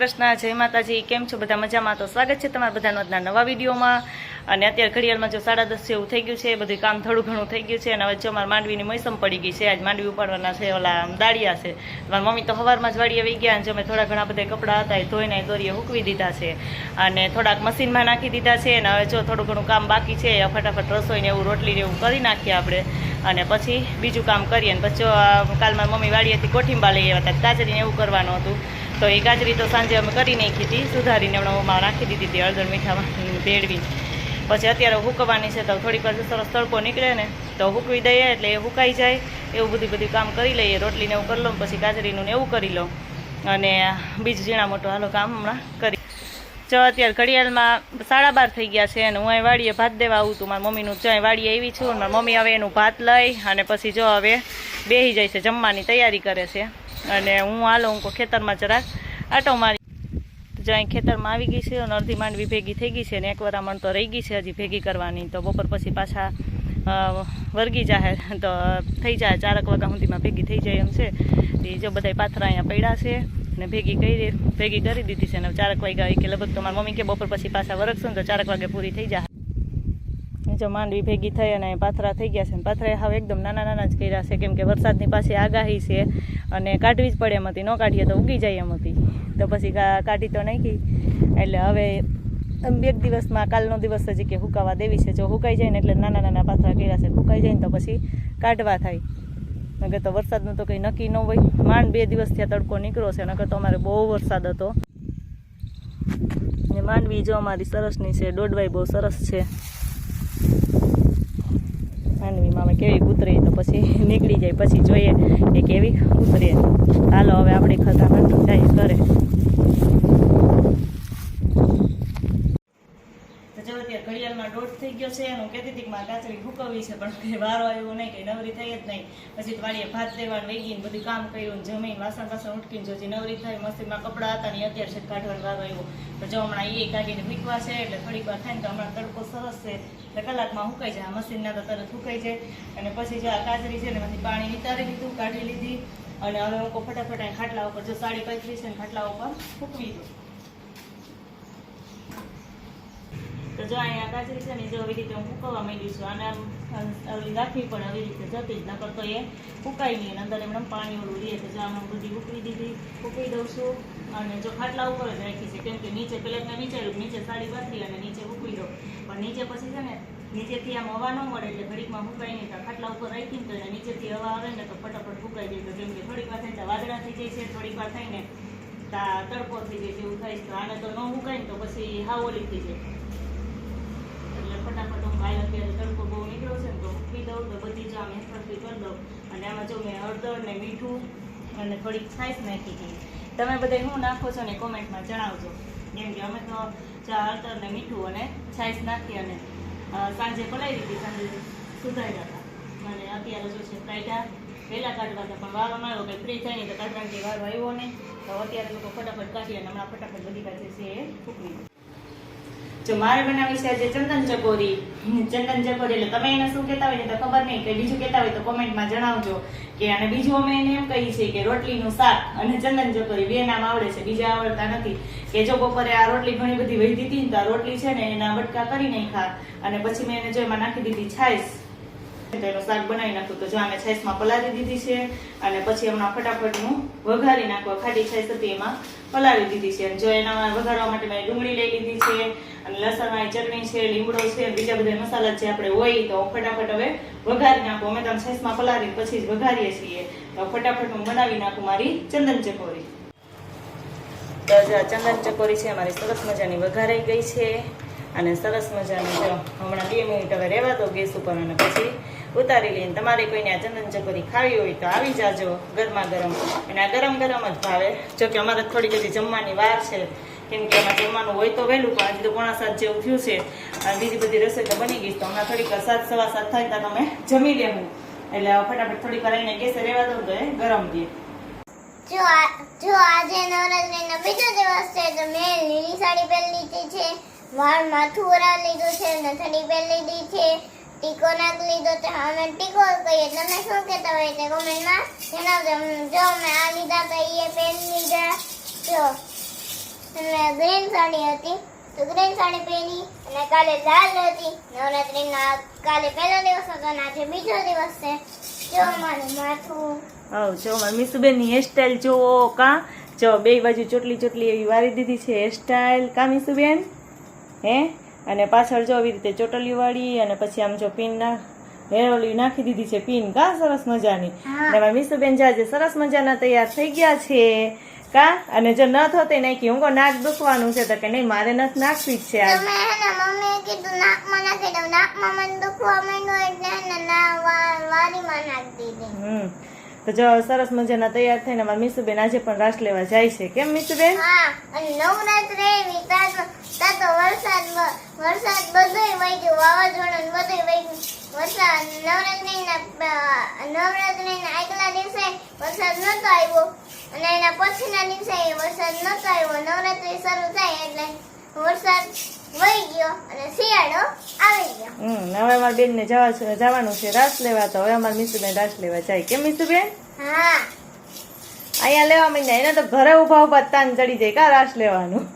કૃષ્ણ, જય માતાજી, કેમ છો? બધા મજામાં? તો સ્વાગત છે તમારા બધાનો આજના નવા વિડીયોમાં. અને અત્યારે ઘડિયાળમાં જો સાડા દસ જેવું થઈ ગયું છે, બધું કામ થોડું ઘણું થઈ ગયું છે, અને હવે જો અમારા માંડવીની મોસમ પડી ગઈ છે, આજ માંડવી ઉપાડવાના છે, ઓલા દાળિયા છે. મારી મમ્મી તો સવારમાં જ વાડીએ વહી ગયા, અને જો મેં થોડા ઘણા બધા કપડાં હતા એ ધોઈને દોરીએ હૂકવી દીધા છે. અને થોડાક મશીનમાં નાખી દીધા છે, અને હવે જો થોડું ઘણું કામ બાકી છે ફટાફટ રસોઈને એવું રોટલી ને એવું કરી નાખીએ આપણે. અને પછી બીજું કામ કરીએ, અને પછી કાલ મારી મમ્મી વાડીએથી કોઠીંબા લઈ આવ્યા હતા કાચરીને એવું કરવાનું હતું. તો એ ગાજરી તો સાંજે અમે કરી નાખી હતી, સુધારીને હમણાં ઓમાં નાખી દીધી હતી હળદર મીઠામાં ભેળવી પછી અત્યારે હુકવાની છે તો થોડીક વાર સરસ તડકો નીકળે ને તો હુકવી દઈએ એટલે એ હુકાઈ જાય, એવું બધું બધું કામ કરી લઈએ, રોટલીને એવું કરી લઉં પછી ગાજરીનું ને એવું કરી લઉં. અને બીજું ઝીણા મોટું હાલો કામ હમણાં કરી. જો અત્યારે ઘડિયાળમાં સાડા બાર થઈ ગયા છે અને હું અહીં વાડીએ ભાત દેવા આવું છું. મારા મમ્મીનું જો અહીં વાડીએ આવી છું મારી મમ્મી હવે એનું ભાત લઈ અને પછી જો હવે બેસી જાય છે, જમવાની તૈયારી કરે છે. અને હું હાલો હું ખેતરમાં જરાક આટો મારી જો અહીં ખેતરમાં આવી ગઈ છે અને અડધી માંડવી ભેગી થઈ ગઈ છે ને એક વરામણ તો રહી ગઈ છે હજી ભેગી કરવાની. તો બપોર પછી પાછા વર્ગી જાય તો થઈ જાય. ચારક વાગ્યા સુધીમાં ભેગી થઈ જાય એમ છે. એ જો બધા પાથરા અહીંયા પડ્યા છે ને ભેગી કરી ભેગી કરી દીધી છે. ને ચારક વાગ્યા કે લગભગ તો મમ્મી કે બપોર પછી પાછા વરગશું ને તો ચારક વાગે પૂરી થઈ જાય જો માંડવી ભેગી થઈ અને પાથરા થઈ ગયા છે ને પાથરા હવે એકદમ નાના નાના જ કર્યા છે, કેમ કે વરસાદની પાછી આગાહી છે અને કાઢવી જ પડે એમ હતી. ન કાઢીએ તો ઉગી જાય એમ હતી. તો પછી કાઢી તો નાખી. એટલે હવે બે દિવસમાં કાલનો દિવસ હજી કે હુકાવા દેવી છે. જો હુકાઈ જાય ને એટલે નાના નાના પાથરા કર્યા છે. હુકાઈ જાય ને તો પછી કાઢવા થાય. નગર તો વરસાદનું તો કંઈ નક્કી ન હોય. માંડ બે દિવસ થયા તડકો નીકળ્યો છે. નગર તો અમારે બહુ વરસાદ હતો. ને માંડવી જો અમારી સરસની છે દોડવાઈ બહુ સરસ છે. માંડવીમાં અમે કેવી ઉતરી તો પછી નીકળી જાય, પછી જોઈએ કે કેવી ઉતરે હાલો, હવે આપણે ખતામાં જાય કરે તો જો અત્યારે ઘડિયાળમાં દોઢ થઈ ગયો છે અને હું કહેતી હતી કે મારે કાચરી ફૂકવવી છે, પણ કંઈ વારો આવ્યો નહીં કે નવરી થઈ જ નહીં. પછી વાળીએ ભાત દેવાનું વેગીને બધું કામ કર્યું ને જમીન વાસણ વાસણ ઉટકીને જો નવરી થઈ, મસ્તીમાં કપડાં હતા ને અત્યારે છે કાઢવાનો વારો આવ્યો. તો જો હમણાં એ કાઢીને ભીકવા છે, એટલે થોડીક વાર થાય ને તો હમણાં તડકો સરસ છે. એટલે કલાકમાં સુકાઈ જાય, આ મશીનના તો તરત સુકાઈ જાય. અને પછી જો આ કાચરી છે ને એમાંથી પાણી નીતારી લીધું, કાઢી લીધી. અને હવે હું ફટાફટ ખાટલા ઉપર, જો સાડી પાંત્રીસ ને ખાટલા ઉપર ફૂકવી દઉં. તો જો અહીંયા કાચરી છે ને જો આવી રીતે હું ફૂકવવા માંડી છું. અને ઓલી રાખવી પણ આવી રીતે જતી જ નકર તો એ ઉકાઈ નહીં અંદર એમણે પાણી ઓળું રહીએ તો જો આમાં બધી ફૂકવી દીધી, ઉકળી દઉં છું. અને જો ખાટલા ઉપર જ રાખી છે, કેમ કે નીચે પેલા મેં વિચાર્યું નીચે સાડી પાથરી અને નીચે ફૂકવી દઉં. પણ નીચે પછી છે ને, નીચેથી આમ હવા ન મળે એટલે ઘડીકમાં ફૂકાય નહીં, તો ખાટલા ઉપર રાખીને તો નીચેથી હવા આવે ને તો ફટાફટ ફૂકાઈ જાય. તો કેમ કે થોડીક વાર થાય વાદળા થઈ જાય છે, થોડીક વાર થાય ને તડકો થઈ જાય એવું થાય છે. તો આને તો ન ઉકાય ને તો પછી હાવ ઓલી થઈ જાય એટલે ફટાફટ હું ભાઈ અત્યારે તડકો બહુ નીકળ્યો છે ને તો મૂકી દઉં તો બધી જ આમ એકઠી કરી દઉં અને આમાં જો મેં હળદર ને મીઠું અને થોડીક છાશ નાખી હતી. તમે બધા શું નાખો છો ને કોમેન્ટમાં જણાવજો. કેમ કે અમે તો ચા હળદર ને મીઠું અને છાશ નાખી અને સાંજે પલાવી દીધી સાંજે સુધાર્યા હતા. અને અત્યારે જો છે કાઢ્યા. વહેલા કાઢવા હતા પણ વારો ન આવ્યો કે ફ્રી થાય નહીં તો કાઢવાની વારો આવ્યો નહીં. તો અત્યારે લોકો ફટાફટ કાઢી અને હમણાં ફટાફટ બધી કાઢી છે એ ફૂકવી. જો મારે બનાવી છે આજે ચંદન ચકોરી. ચંદન ચકોરી એટલે તમે એને શું કહેતા હોય ને તો ખબર નહીં. કે બીજું કહેતા હોય તો કોમેન્ટમાં જણાવજો. કે અને બીજું અમે એને એમ કહીએ છીએ કે રોટલીનું શાક અને ચંદન ચકોરી બે નામ આવડે છે, બીજા આવડતા નથી. કે જો બપોરે આ રોટલી ઘણી બધી વહી દીધી ને તો આ રોટલી છે ને એના બટકા કરી નાખા અને પછી મેં એને જો એમાં નાખી દીધી છાશ. એનું શાક બનાવી નાખું તો જો આને છાશમાં પલાળી દીધી છે અને પછી એમના ફટાફટ હું વઘારી નાખવા ખાટી છાશ હતી એમાં પલાળી દીધી છે. જો એના વઘારવા માટે મેં ડુંગળી લઈ લીધી છે અને લસણવાળી ચટણી છે, લીમડો છે, બીજા બધા મસાલા જે આપણે હોય તો ફટાફટ હવે વઘારી નાખું. અમે તમે છાશમાં પલાળી પછી જ વઘારીએ છીએ. તો ફટાફટ હું બનાવી નાખું મારી ચંદન ચકોરી. તો જે ચંદન ચકોરી છે મારી સરસ મજાની વઘારાઈ ગઈ છે. અને સરસ મજાની જો હમણાં બે મિનિટ હવે રહેવા દો ગેસ ઉપર અને પછી ઉતારી લઈને તમારે કોઈને આ ચંદન ચકોરી ખાવી હોય તો આવી જાજો ગરમા ગરમ. અને આ ગરમ ગરમ જ ભાવે. જો અમારે થોડીક હજી જમવાની વાર છે. કેમ કે એમાં જમવાનું હોય તો વહેલું, પણ આજે તો પોણા સાત જેવું થયું છે. અને બીજી બધી રસોઈ તો બની ગઈ તો હમણાં થોડીક સાત, સવા સાત થાય ત્યાં તમે જમી લેવું. એટલે ફટાફટ થોડીક આવીને ગેસે રહેવા દઉં તો એ ગરમ દે જો જો આજે નવરાત્રીનો બીજો દિવસ છે, તો મેં લીલી સાડી પહેરી લીધી છે. વાળ માથું ઓરા લીધું છે નથડી પહેરી લીધી છે. ટીકો નાખી લીધો તો અમે ટીકો કહીએ તમે શું કહેતા હોય તે કોમેન્ટમાં? જણાવજો અમ- જો મેં આ લીધા તો એ પેન લીધા. જો. અને ગ્રીન સાડી હતી. તો ગ્રીન સાડી પહેરી અને કાલે લાલ હતી. નવરાત્રીના કાલે પહેલો દિવસ હતો અને આજે બીજો દિવસ છે. જો મારું માથું. હવ, જો મારી મીસુબેનની હેરસ્ટાઈલ જુઓ કા. જો બે બાજુ ચોટલી ચોટલી એવી વારી દીધી છે હેરસ્ટાઈલ કા મીસુબેન? હે? અને પાછળ જો આવી રીતે ચોટલી વાળી અને પછી આમ જો પિન ના હેરોલી નાખી દીધી છે પિન કા સરસ મજાની? એમાં મીસુબેન જે સરસ મજાના તૈયાર થઈ ગયા છે કા? અને જો ન થતે નાખી હું નાક દુખવાનું છે તો કે નહીં મારે નથી નાખવી જ છે આજ. કીધું નાકમાં નાખી દઉં. નાકમાં મને દુખવા માંડ્યું એટલે વારીમાં નાખી દીધી. હમ. તો જો સરસ મજાના તૈયાર થઈને મારી મીસુબેન આજે પણ રાસ લેવા જાય છે. કેમ મીસુબેન? વરસાદ નહોતો આવ્યો. અને એના પછીના દિવસે વરસાદ નહોતો આવ્યો. નવરાત્રી શરૂ થાય એટલે વરસાદ વહી ગયો અને શિયાળો આવી ગયો. હમ હવે અમાર બેન ને જવા જવાનું છે રાસ લેવા તો હવે અમારા મીસુબેન રાસ લેવા જાય. કેમ મીસુબેન? હા. અહીંયા લેવા માંડ્યા એને તો ઘરે ઊભા ઊભા તાન ચડી જાય કા રાસ લેવાનું?